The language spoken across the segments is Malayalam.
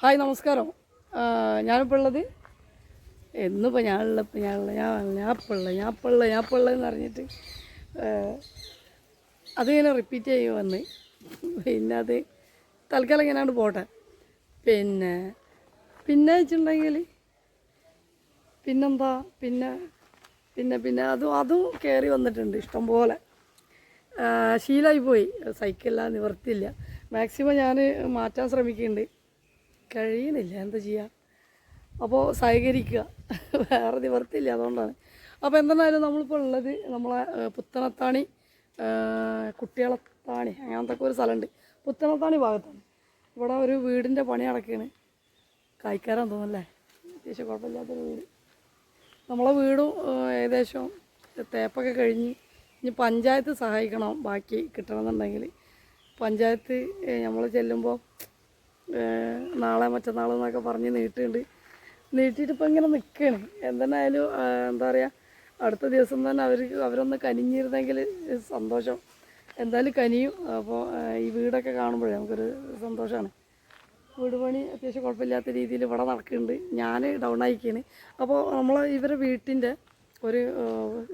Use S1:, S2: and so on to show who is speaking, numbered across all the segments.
S1: ഹായ് നമസ്കാരം. ഞാനിപ്പോൾ ഉള്ളത് എന്നിപ്പോൾ ഞാനുള്ള ഇപ്പോൾ ഉള്ളത് ഞാൻ ഞാൻ ഇപ്പോൾ ഉള്ളത് എന്ന് പറഞ്ഞിട്ട് അതിങ്ങനെ റിപ്പീറ്റ് ചെയ്യും വന്ന്. പിന്നെ അത് തൽക്കാലം ഇങ്ങനെയാണ് പോട്ടെ. പിന്നെ പിന്നെ വെച്ചിട്ടുണ്ടെങ്കിൽ പിന്നെന്താ പിന്നെ പിന്നെ പിന്നെ അതും അതും കയറി വന്നിട്ടുണ്ട് ഇഷ്ടം പോലെ. ശീലമായി പോയി. സൈക്കിളില്ല നിവർത്തിയില്ല. മാക്സിമം ഞാൻ മാറ്റാൻ ശ്രമിക്കുന്നുണ്ട് കഴിയണില്ല. എന്താ ചെയ്യുക അപ്പോൾ സഹകരിക്കുക. വേറെ നിവർത്തിയില്ല അതുകൊണ്ടാണ്. അപ്പോൾ എന്തെന്നാലും നമ്മളിപ്പോൾ ഉള്ളത് നമ്മളെ പുത്തനത്താണി കുട്ടികളത്താണി അങ്ങനത്തെ ഒരു സ്ഥലമുണ്ട്. പുത്തനത്താണി ഭാഗത്താണ്. ഇവിടെ ഒരു വീടിന്റെ പണി നടക്കുകയാണ് കായ്ക്കാരൻ തോന്നുന്നല്ലേ? അത്യാവശ്യം കുഴപ്പമില്ലാത്തൊരു വീട്. നമ്മളെ വീടും ഏകദേശം തേപ്പൊക്കെ കഴിഞ്ഞ് ഇനി പഞ്ചായത്ത് സഹായിക്കണം. ബാക്കി കിട്ടണമെന്നുണ്ടെങ്കിൽ പഞ്ചായത്ത് നമ്മൾ ചെല്ലുമ്പോൾ നാളെ മറ്റന്നാൾ എന്നൊക്കെ പറഞ്ഞ് നീട്ടുണ്ട് നീട്ടിയിട്ട് ഇപ്പം ഇങ്ങനെ നിൽക്കുകയാണ് എന്തെന്നായാലും എന്താ പറയുക അടുത്ത ദിവസം തന്നെ അവർ അവരൊന്ന് കനിഞ്ഞിരുന്നെങ്കിൽ സന്തോഷം. എന്തായാലും കനിയും. അപ്പോൾ ഈ വീടൊക്കെ കാണുമ്പോഴേ നമുക്കൊരു സന്തോഷമാണ് വീട് പണി അത്യാവശ്യം കുഴപ്പമില്ലാത്ത രീതിയിൽ ഇവിടെ നടക്കുന്നുണ്ട്. ഞാൻ ഡൗൺ ആയിക്കാണ്. അപ്പോൾ നമ്മൾ ഇവരെ വീട്ടിന്റെ ഒരു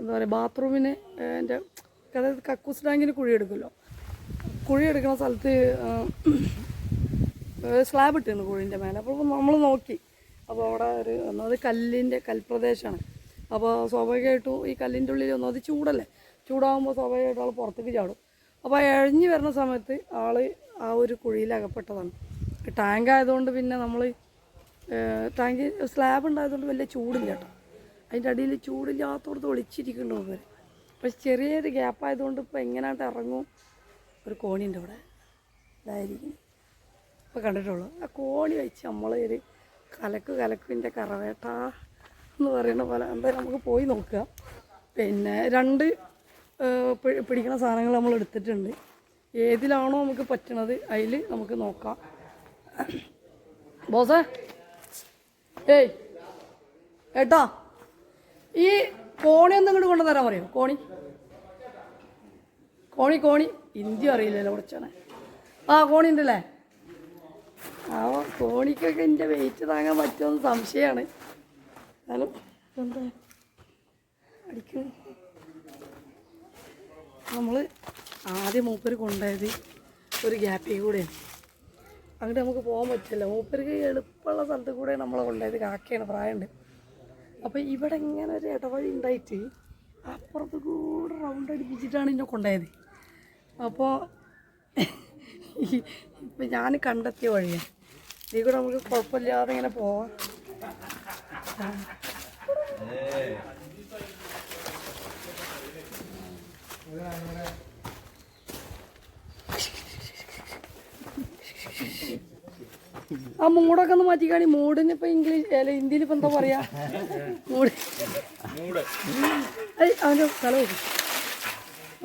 S1: എന്താ പറയുക ബാത്റൂമിന് എന്റെ അതായത് കക്കൂസ് ടാങ്കിന് കുഴി എടുക്കുമല്ലോ. കുഴി എടുക്കുന്ന സ്ഥലത്ത് സ്ലാബ് ഇട്ടിരുന്നു കുഴിന്റെ മേലെ. അപ്പോൾ നമ്മൾ നോക്കി. അപ്പോൾ അവിടെ ഒരു ഒന്നത് കല്ലിന്റെ കൽപ്രദേശമാണ് അപ്പോൾ സ്വാഭാവികമായിട്ടും ഈ കല്ലിന്റെ ഉള്ളിൽ ഒന്നത് ചൂടല്ലേ? ചൂടാകുമ്പോൾ സ്വാഭാവികമായിട്ടും ആൾ പുറത്തേക്ക് ചാടും. അപ്പോൾ ഇഴഞ്ഞു വരുന്ന സമയത്ത് ആൾ ആ ഒരു കുഴിയിൽ അകപ്പെട്ടതാണ്. ടാങ്ക് ആയതുകൊണ്ട് പിന്നെ നമ്മൾ ടാങ്ക് സ്ലാബ് ഉണ്ടായതുകൊണ്ട് വലിയ ചൂടില്ല കേട്ടോ. അതിന്റെ അടിയിൽ ചൂടില്ലാത്തടത്ത് ഒളിച്ചിരിക്കുന്നുണ്ട് അവർ പക്ഷെ ചെറിയൊരു ഗ്യാപ്പ് ആയതുകൊണ്ട് ഇപ്പോൾ എങ്ങനെയായിട്ട് ഇറങ്ങും? ഒരു കോണിന്റെ അവിടെ. ഇതായിരിക്കും. ഇപ്പോൾ കണ്ടിട്ടുള്ളൂ. ആ കോണി വെച്ച് നമ്മൾ ഒരു കലക്ക് കലക്കിന്റെ കറവേട്ട എന്ന് പറയുന്ന പോലെ എന്തായാലും നമുക്ക് പോയി നോക്കുക പിന്നെ രണ്ട് പിടിക്കുന്ന സാധനങ്ങൾ നമ്മൾ എടുത്തിട്ടുണ്ട്. ഏതിലാണോ നമുക്ക് പറ്റണത് അതിൽ നമുക്ക് നോക്കാം. ബോസേ ഏയ് ഏട്ടാ ഈ കോണി ഒന്ന് ഇങ്ങോട്ട് കൊണ്ടുതരാൻ പറയോ? കോണി കോണി കോണി. ഹിന്ദി അറിയില്ലല്ലോ കുറച്ചാണ് ആ കോണി ഉണ്ടല്ലേ? ആ കോണിക്കൊക്കെ എന്റെ വെയിറ്റ് താങ്ങാൻ പറ്റുമെന്ന് സംശയമാണ് എന്നാലും എന്താ? അടിക്കുന്നു നമ്മൾ ആദ്യം മൂപ്പര് കൊണ്ടുപോയത് ഒരു ഗ്യാപ്പിൽ കൂടെയാണ്. അങ്ങോട്ട് നമുക്ക് പോകാൻ പറ്റില്ല. മൂപ്പർക്ക് എളുപ്പമുള്ള സ്ഥലത്ത് കൂടെ നമ്മളെ കൊണ്ടുപോയത് കാക്കയാണ് പ്രായമുണ്ട്. അപ്പോൾ ഇവിടെ ഇങ്ങനെ ഒരു ഇടവഴി ഉണ്ടായിട്ട് അപ്പുറത്ത് കൂടെ റൗണ്ട് അടിപ്പിച്ചിട്ടാണ് ഇന്നെ കൊണ്ടുപോയത്. അപ്പോൾ ഇപ്പം ഞാൻ കണ്ടെത്തിയ വഴിയാണ് ഇതിൽ കൂടെ നമുക്ക് കുഴപ്പമില്ലാതെ ഇങ്ങനെ പോവാം. ആ മൂടൊക്കെ ഒന്ന് മാറ്റിക്കാണി. മൂടിന് ഇപ്പൊ ഇംഗ്ലീഷ് അല്ല ഹിന്ദിയിൽ ഇപ്പൊ എന്താ പറയാ? മൂട്. അവന്റെ സ്ഥലം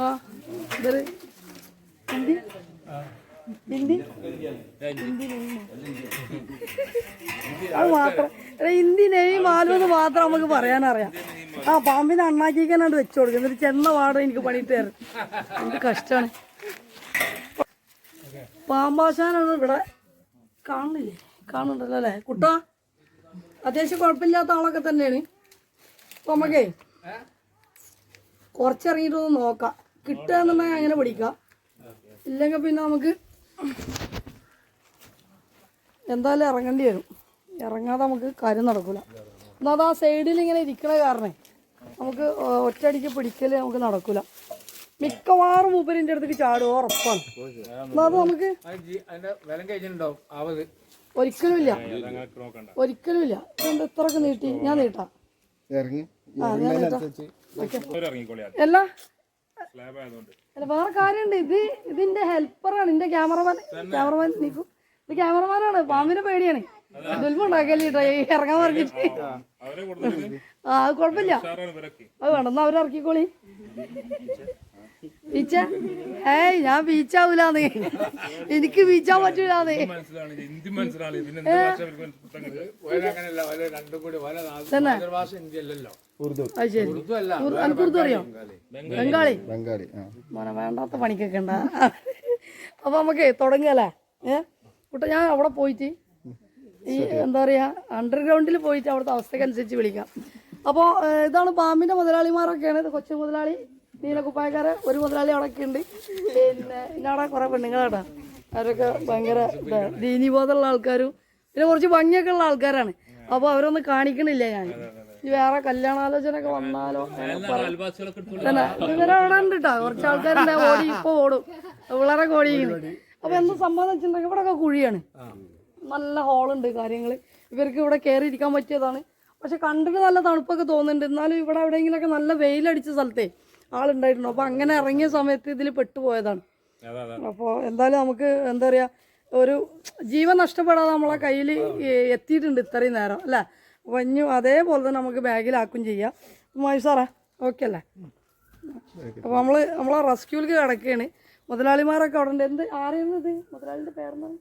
S1: ആ ഇതൊരു ഹിന്ദി ഹിന്ദി നെയ്മ്. അത് മാത്രം. ഹിന്ദി നെയ് മാലുവെന്ന് മാത്രം നമുക്ക് പറയാനറിയാം. ആ പാമ്പിനെ അണ്ണാക്കിക്കാനാണ് വെച്ചു കൊടുക്കും. എന്നിട്ട് ചെന്ന പാടും എനിക്ക് പണിയിട്ട് തരും. എന്ത് കഷ്ടമാണ് പാമ്പാശാനാണ് ഇവിടെ കാണുന്നില്ലേ? കാണുന്നുണ്ടല്ലോ അല്ലേ? കുട്ട അത്യാവശ്യം കുഴപ്പമില്ലാത്ത ആളൊക്കെ തന്നെയാണ്. അപ്പൊ നമുക്കേ കുറച്ചിറങ്ങിയിട്ടൊന്ന് നോക്കാം. കിട്ടുക എന്നുണ്ടെങ്കിൽ അങ്ങനെ പിടിക്കാം. ഇല്ലെങ്കിൽ പിന്നെ നമുക്ക് എന്തായാലും ഇറങ്ങേണ്ടി വരും. ഇറങ്ങാതെ നമുക്ക് കാര്യം നടക്കില്ല എന്നാൽ അത് ആ സൈഡിൽ ഇങ്ങനെ ഇരിക്കണ കാരണേ നമുക്ക് ഒറ്റയടിക്ക് പിടിക്കൽ നമുക്ക് നടക്കില്ല മിക്കവാറും മൂപ്പരിന്റെ അടുത്തേക്ക് ചാടുക ഉറപ്പാണ്. എന്നാൽ അത് നമുക്ക്
S2: ആവത്
S1: ഒരിക്കലും ഇല്ല ഒരിക്കലും ഇല്ല ഇത്ര ഇത്രയൊക്കെ നീട്ടി? ഞാൻ നീട്ടാം.
S3: എല്ലാ
S1: ആ ഞാൻ നീട്ടാം. അല്ല അല്ല വേറെ കാര്യമുണ്ട്. ഇത് ഇതിന്റെ ഹെൽപ്പറാണ് എന്റെ ക്യാമറമാൻ ക്യാമറമാൻ നീക്കും ഇത് ക്യാമറമാനാണ് പാമ്പിനെ പേടിയാണ്. ദുൽമ ഉണ്ടാക്കല്ലേ കേട്ടോ ഇറങ്ങാൻ പറഞ്ഞിട്ട്. ആ അത് കുഴപ്പമില്ല. അത് വേണ്ടെന്നാ അവരിറക്കിക്കോളി ബീച്ച ഏയ് ഞാൻ ബീച്ചാവൂലാന്ന് എനിക്ക് ബീച്ചാൻ പറ്റൂലാന്ന്.
S3: ഉറുദു.
S1: അറിയോ? ബംഗാളി.
S3: ബംഗാളി.
S1: മോനെ വേണ്ടാത്ത പണിക്കൊക്കെ ഉണ്ടാ. അപ്പൊ നമുക്ക് തുടങ്ങിയല്ലേ ഏ? കുട്ട ഞാൻ അവിടെ പോയിട്ട് ഈ എന്താ പറയാ അണ്ടർഗ്രൗണ്ടിൽ പോയിട്ട് അവിടുത്തെ അവസ്ഥക്കനുസരിച്ച് വിളിക്കാം. അപ്പോൾ ഇതാണ് പാമ്പിന്റെ മുതലാളിമാരൊക്കെയാണ് ഇത് കൊച്ചു മുതലാളി. നീലക്കുപ്പായക്കാരെ ഒരു മുതലാളി അവിടെയൊക്കെ ഉണ്ട് പിന്നെ പിന്നെ അവിടെ കുറെ പെണ്ണുങ്ങളാടാ അവരൊക്കെ ഭയങ്കര ദീനി ദീനീബോധമുള്ള ആൾക്കാരും പിന്നെ കുറച്ച് ഭംഗിയൊക്കെ ഉള്ള ആൾക്കാരാണ്. അപ്പോൾ അവരൊന്നും കാണിക്കണില്ല ഞാൻ ഈ വേറെ കല്യാണാലോചന ഒക്കെ വന്നാലോ തന്നെ ഇവരെ അവിടെ ഉണ്ട് കേട്ടോ കുറച്ച് ആൾക്കാരുണ്ട് ഓടി ഇപ്പൊ ഓടും. പിള്ളേരൊക്കെ ഓടിയിരിക്കുന്നു അപ്പൊ എന്ത് സംഭവം വെച്ചിട്ടുണ്ടെങ്കിൽ ഇവിടെ ഒക്കെ കുഴിയാണ് നല്ല ഹോളുണ്ട് കാര്യങ്ങൾ ഇവർക്ക് ഇവിടെ കയറി ഇരിക്കാൻ പറ്റിയതാണ്. പക്ഷെ കണ്ടിട്ട് നല്ല തണുപ്പൊക്കെ തോന്നുന്നുണ്ട്. എന്നാലും ഇവിടെ എവിടെയെങ്കിലൊക്കെ നല്ല വെയിലടിച്ച സ്ഥലത്തെ ആളുണ്ടായിരുന്നു. അപ്പൊ അങ്ങനെ ഇറങ്ങിയ സമയത്ത് ഇതിൽ പെട്ടുപോയതാണ്. അപ്പോൾ എന്തായാലും നമുക്ക് എന്താ പറയുക ഒരു ജീവൻ നഷ്ടപ്പെടാതെ നമ്മളെ കയ്യിൽ എത്തിയിട്ടുണ്ട് ഇത്രയും നേരം അല്ലേ? വഞ്ഞു അതേപോലെ തന്നെ നമുക്ക് ബാഗിലാക്കും ചെയ്യാം. മഹേഷ് സാറേ ഓക്കെ അല്ലേ? അപ്പോൾ നമ്മൾ നമ്മളെ റെസ്ക്യൂലേക്ക് കിടക്കുകയാണ്. മുതലാളിമാരൊക്കെ അവിടെ ഉണ്ട് എന്ത് ആരെയാണ് ഇത്? മുതലാളിന്റെ പേരെന്താണ്.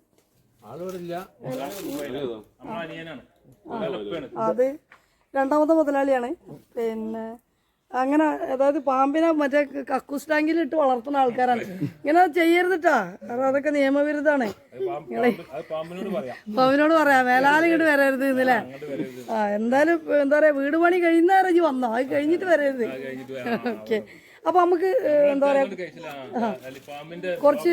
S1: അത് രണ്ടാമത്തെ മുതലാളിയാണ്. പിന്നെ അങ്ങനെ അതായത് പാമ്പിനെ മറ്റേ കക്കൂസ് ടാങ്കിൽ ഇട്ട് വളർത്തുന്ന ആൾക്കാരാണ്. ഇങ്ങനെ ചെയ്യരുതിട്ടാ. കാരണം അതൊക്കെ നിയമവിരുദ്ധാണ്
S2: പാമ്പിനോട് പറയാം.
S1: മേലാല ഇങ്ങോട്ട് വരരുത് ഇന്നലെ ആ എന്തായാലും എന്താ പറയാ വീട് പണി കഴിയുന്നേരം വന്നോ? അത് കഴിഞ്ഞിട്ട് വരരുത്. ഓക്കെ. അപ്പൊ നമുക്ക് എന്താ
S2: പറയുക
S1: കുറച്ച്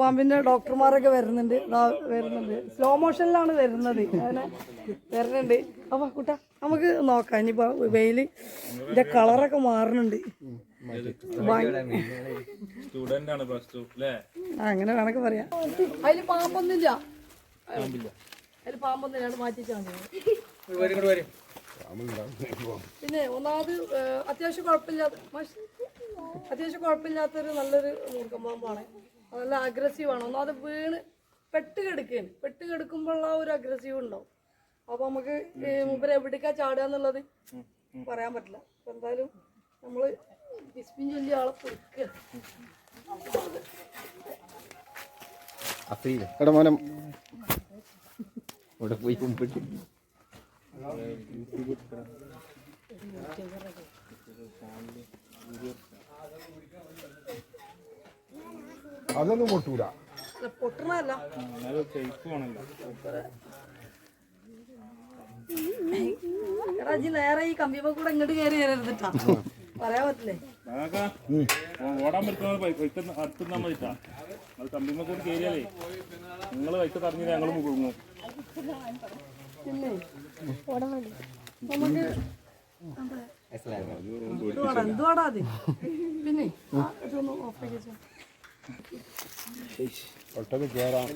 S2: പാമ്പിന്റെ
S1: ഡോക്ടർമാരൊക്കെ വരുന്നുണ്ട്. ദാ വരുന്നുണ്ട്. സ്ലോ മോഷനിലാണ് വരുന്നത്. അങ്ങനെ വരുന്നുണ്ട്. അപ്പൊ കുട്ട നമുക്ക് നോക്കാം. ഇനിയിപ്പോ വെയിൽ ഇതിന്റെ കളറൊക്കെ മാറുന്നുണ്ട്. അങ്ങനെ കണക്ക് പറയാം. അതിൽ പാമ്പൊന്നുമില്ല. അതിൽ പാമ്പൊന്നുമില്ല അത് മാറ്റിച്ചാൽ മതി.
S4: വരും ഇങ്ങോട്ട് വരും.
S1: പിന്നെ ഒന്നാമത് അത്യാവശ്യം കുഴപ്പമില്ലാത്ത അത്യാവശ്യം കുഴപ്പമില്ലാത്തൊരു നല്ലൊരു മൂർഖമാണ് നല്ല അഗ്രസീവാണ് ഒന്നാമത് വീണ് പെട്ട് കെടുക്കുകയാണ് പെട്ട് കെടുക്കുമ്പോഴുള്ള ഒരു അഗ്രസീവ് ഉണ്ടാവും. അപ്പൊ നമുക്ക് മൂപ്പര് എവിടേക്കാ ചാടുക എന്നുള്ളത് പറയാൻ പറ്റില്ല. അപ്പൊ എന്തായാലും നമ്മൾ ബിസ്മിൻ ചൊല്ലി ആളെ പൊരിക്കുക
S3: മോനം. ഇവിടെ പോയി കുമ്പിട്ട്. അതൊന്നും പൊട്ടൂല.
S1: അല്ല പൊട്ടണല്ല എടാ നേരെ ഈ കമ്പിയമ്മ കൂടെ ഇങ്ങോട്ട് കയറി കയറരുതിട്ടാ പറയാൻ പറ്റില്ലേ?
S2: ഓടാൻ പറ്റുന്ന അടുത്തുനിന്നാ മതിട്ടാ. അത് കമ്പിമ്മ കൂടി കയറിയാലേ നിങ്ങൾ വൈക്ക് തറഞ്ഞില്ല ഞങ്ങൾ മുഴുങ്ങും
S1: പിന്നെ നമുക്ക്.
S3: പെട്ടെന്ന് കേറാം.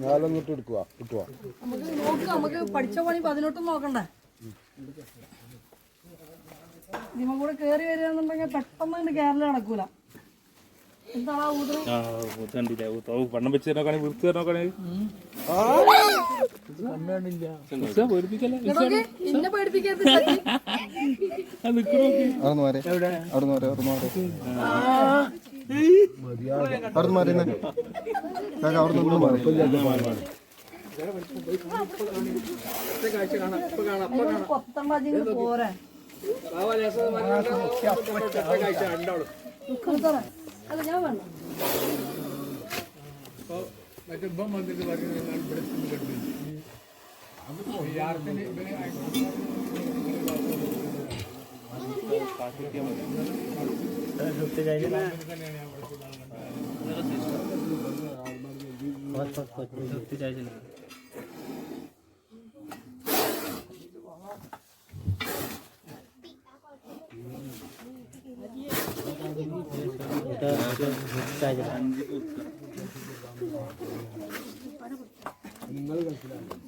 S3: ഞാനൊന്നിട്ട് എടുക്കുക കിട്ടുക
S1: നമുക്ക് നോക്ക് നമുക്ക് പഠിച്ച പണി പതിനെട്ടും നോക്കണ്ടേ? നിമ കൂടെ കേറി വരികയാണെന്നുണ്ടെങ്കിൽ പെട്ടെന്ന് കേരള നടക്കൂല. എന്താ
S2: ഊതണ്ടില്ല കണ്ടില്ല? വണ്ണം വെച്ച് നോക്കണേ വൃത്തി നോക്കണേ
S1: ഇതൊക്കെ അല്ല ഞാൻ ചട്ടി.
S3: मैं बम मंदिर के बारे में मैंने बड़े सुन कर दी यार
S1: मैंने रुकते जाइए ना
S4: बहुत बहुत
S1: बहुत रुकते जाइए ना
S4: এটা চাই যাবে വന്നിട്ട് പറയുന്നത്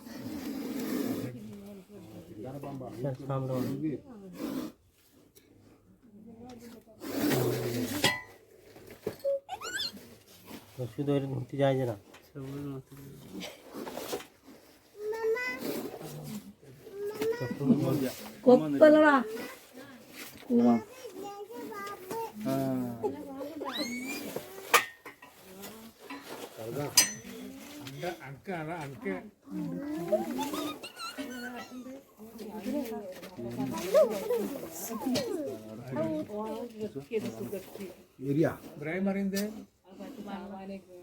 S4: ഞാൻ ഇവിടെ ചെന്ന് കണ്ടു അത് യാർക്കിന് ഇവനെ
S1: കൊത്തല്ലടാ കൂമ
S4: അനക്കാണ് അനക്ക് ഇബ്രാഹിം പറയുന്നത്?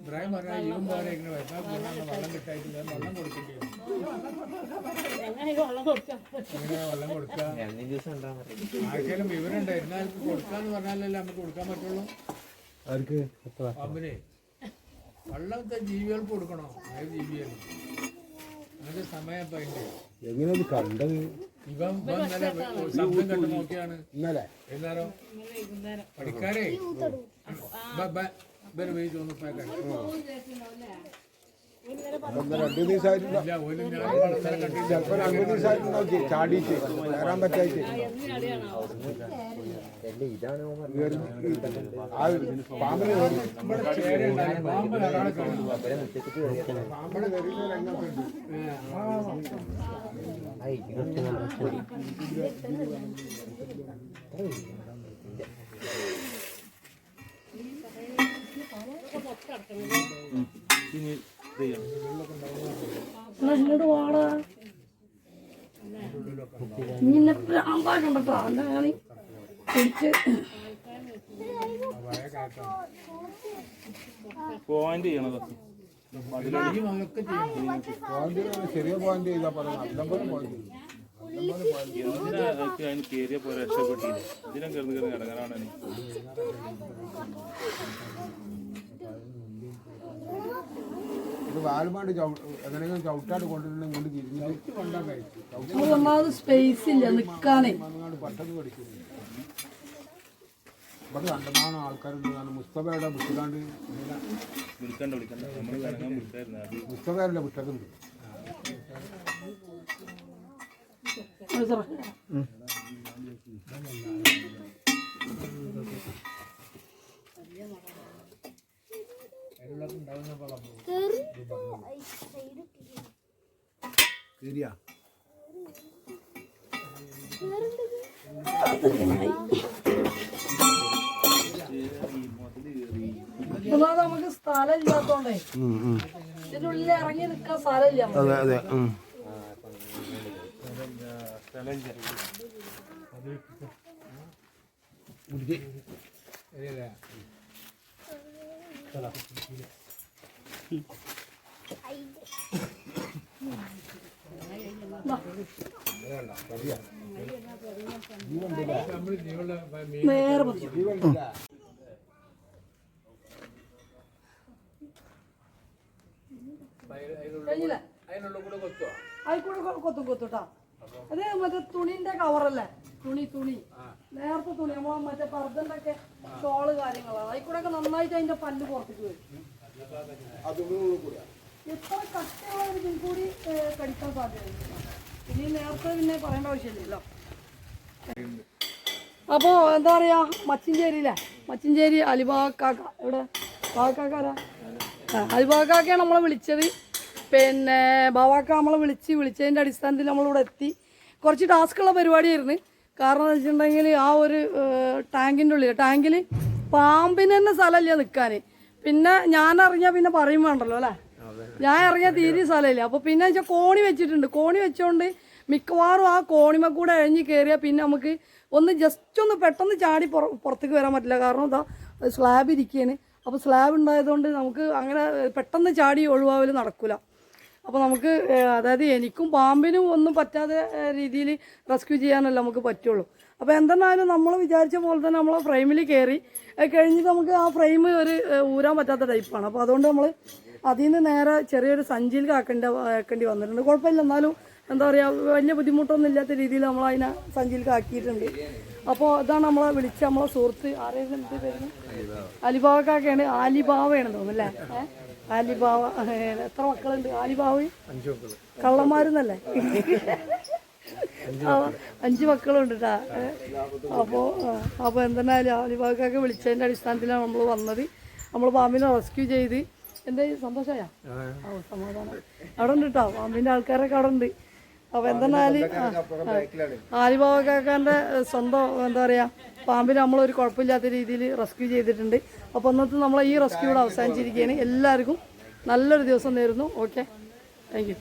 S4: ഇബ്രാഹിം പറഞ്ഞാൽ ഇവൻ പോലെ ഇങ്ങനെ വരുന്ന പോകാൻ വെള്ളം കിട്ടായിട്ടില്ല വെള്ളം കൊടുക്കേണ്ടി വരും. എങ്ങനെ വെള്ളം കൊടുക്കുക. ആർക്കെങ്കിലും വിവരമുണ്ട് എന്നാലും കൊടുക്കാന്ന് പറഞ്ഞാലല്ലേ നമുക്ക് കൊടുക്കാൻ പറ്റുള്ളൂ?
S3: ആർക്ക്?
S4: പാമ്പിനെ. വെള്ളത്തെ ജീവികൾക്ക് കൊടുക്കണോ? ഏത് ജീവികൾ അതിന്റെ സമയം
S3: എങ്ങനെ കണ്ടത്?
S4: ഇവൻ ഇവൻ ഇന്നലെ ശബ്ദം കണ്ടു നോക്കിയാണ്.
S3: ഇന്നലെ?
S4: എന്നാലോ
S3: ഇവർ രണ്ടു ചിലപ്പോ രണ്ടു ദിവസമായിട്ടുണ്ടാവും ചാടിയിട്ട് കയറാൻ പറ്റായിട്ട്.
S1: ഇങ്ങോട്ട് വാടാ. നിന്നെ അന്ന ഞാൻ പിടിച്ച്
S2: പോയിന്റ് ചെയ്യണത്
S3: ചെറിയ പോയിന്റ്
S2: പോലെ രക്ഷപ്പെട്ടില്ല ഇതിനെ കിടന്ന് കിടന്ന് കിടങ്ങാനാണ്
S3: ഇത് വാലുമാണ്ട് എങ്ങനെയെങ്കിലും ചവിട്ടാട് കൊണ്ടിട്ടുണ്ടെങ്കിൽ കൊണ്ട് തിരിഞ്ഞിട്ട്
S4: കൊണ്ടാൻ കഴിച്ചു
S1: സ്പേസ് ഇല്ല
S3: പെട്ടെന്ന് പഠിക്കുന്നു ഇവിടെ കണ്ടമാനം ആൾക്കാരുണ്ട്. കാരണം മുസ്തഫയുടെ
S2: വിളിക്കണ്ട വിളിക്കണ്ട. അത്
S3: മുസ്തഫയല്ല വിട്ടതുണ്ട്
S1: അത് സാറേ. ഒന്നാമത് നമുക്ക് സ്ഥലം ഇല്ലാത്തോണ്ടേ ഇതിന്റെ ഉള്ളിൽ ഇറങ്ങി നിക്കാൻ സ്ഥലം ഇല്ല നമുക്ക്.
S3: അതെ അതെ
S1: നേരെ കഴിഞ്ഞില്ലേ?
S4: അതിനുള്ള കൂടെ കൊത്തുവാ
S1: ആയിക്കൂടെ കൊ- കൊത്തും കൊത്തുട്ടാ അത് മറ്റേ തുണിന്റെ കവറല്ലേ തുണി തുണി. നേരത്തെ തുണി. നമ്മളെ മറ്റേ പർദ്ദന്റെ ഒക്കെ ഷോൾ കാര്യങ്ങളാണ് ആയിക്കൂടെ ഒക്കെ നന്നായിട്ട് അതിന്റെ പല്ല് പുറത്തേക്ക് വരും. എത്ര ഇതിൽ കൂടി കടിക്കാൻ സാധ്യതയുണ്ട്? ഇനി നേരത്തെ പിന്നെ പറയേണ്ട ആവശ്യമില്ലല്ലോ. അപ്പോൾ എന്താ പറയാ? മച്ചിഞ്ചേരിയിലെ? മച്ചിഞ്ചേരി അലിബാക്കാക്ക ഇവിടെ കാക്കാക്കാരാ അലിബാക്കാക്കയാണ് നമ്മളെ വിളിച്ചത്. പിന്നെ ബാവാക്ക നമ്മളെ വിളിച്ച് വിളിച്ചതിന്റെ അടിസ്ഥാനത്തിൽ നമ്മളിവിടെ എത്തി. കുറച്ച് ടാസ്ക്കുള്ള പരിപാടിയായിരുന്നു. കാരണം എന്ന് വെച്ചിട്ടുണ്ടെങ്കിൽ ആ ഒരു ടാങ്കിന്റെ ഉള്ളിൽ ടാങ്കിൽ പാമ്പിന് തന്നെ സ്ഥലമില്ല നിൽക്കാൻ പിന്നെ ഞാൻ അറിഞ്ഞാൽ പിന്നെ പറയും വേണ്ടല്ലോ അല്ലേ? ഞാൻ ഇറങ്ങിയ തീരെ സ്ഥലമില്ല. അപ്പോൾ പിന്നെ വെച്ചാൽ കോണി വെച്ചിട്ടുണ്ട്. കോണി വെച്ചുകൊണ്ട് മിക്കവാറും ആ കോണിമ കൂടെ അഴിഞ്ഞ് കയറിയാൽ പിന്നെ നമുക്ക് ഒന്ന് ജസ്റ്റ് ഒന്ന് പെട്ടെന്ന് ചാടി പുറത്തേക്ക് വരാൻ പറ്റില്ല. കാരണം എന്താ സ്ലാബ് ഇരിക്കുകയാണ് അപ്പോൾ സ്ലാബ് ഉണ്ടായതുകൊണ്ട് നമുക്ക് അങ്ങനെ പെട്ടെന്ന് ചാടി ഒഴിവാവൽ നടക്കില്ല അപ്പോൾ നമുക്ക് അതായത് എനിക്കും പാമ്പിനും ഒന്നും പറ്റാതെ രീതിയിൽ റെസ്ക്യൂ ചെയ്യാനല്ല നമുക്ക് പറ്റുള്ളൂ. അപ്പോൾ എന്തെന്നാലും നമ്മൾ വിചാരിച്ച പോലെ തന്നെ നമ്മൾ ഫ്രെയിമിൽ കയറി കഴിഞ്ഞിട്ട് നമുക്ക് ആ ഫ്രെയിം ഒരു ഊരാൻ പറ്റാത്ത ടൈപ്പാണ്. അപ്പോൾ അതുകൊണ്ട് നമ്മൾ അതിൽ നിന്ന് നേരെ ചെറിയൊരു സഞ്ചിയിൽ ആക്കേണ്ട ആക്കേണ്ടി വന്നിട്ടുണ്ട്. കുഴപ്പമില്ല എന്നാലും എന്താ പറയുക വലിയ ബുദ്ധിമുട്ടൊന്നും ഇല്ലാത്ത രീതിയിൽ നമ്മൾ അതിനെ സഞ്ചിയിൽ കാക്കിയിട്ടുണ്ട്. അപ്പോൾ ഇതാണ് നമ്മളെ വിളിച്ച നമ്മളെ സുഹൃത്ത് ആരെയും എന്ത് പേരുന്നു അലിബാവക്കാക്കെയാണ് ആലിബാവയാണ് തോന്നുന്നു അല്ലേ? ആലിബാവ എത്ര മക്കളുണ്ട്? ആലിബാവയും കള്ളന്മാരെന്നല്ലേ? അഞ്ചു മക്കളുണ്ട് കേട്ടാ അപ്പോൾ അപ്പോൾ എന്തെന്നാലും അലിബാവക്കൊക്കെ വിളിച്ചതിന്റെ അടിസ്ഥാനത്തിലാണ് നമ്മൾ വന്നത്. നമ്മൾ പാമ്പിനെ റെസ്ക്യൂ ചെയ്ത്. എന്താ സന്തോഷമായ ഓ സമാധാനം. അവിടെ ഉണ്ട് കേട്ടോ പാമ്പിന്റെ ആൾക്കാരൊക്കെ അവിടെ ഉണ്ട് അപ്പോൾ എന്തെന്നാൽ ആലിബാബക്കാക്കാന്റെ സ്വന്തം എന്താ പറയുക പാമ്പിന് നമ്മളൊരു കുഴപ്പമില്ലാത്ത രീതിയിൽ റെസ്ക്യൂ ചെയ്തിട്ടുണ്ട്. അപ്പോൾ ഇന്നത്തെ നമ്മളെ ഈ റെസ്ക്യൂ അവസാനിച്ചിരിക്കുകയാണ്. എല്ലാവർക്കും നല്ലൊരു ദിവസം നേരുന്നു. Okay thank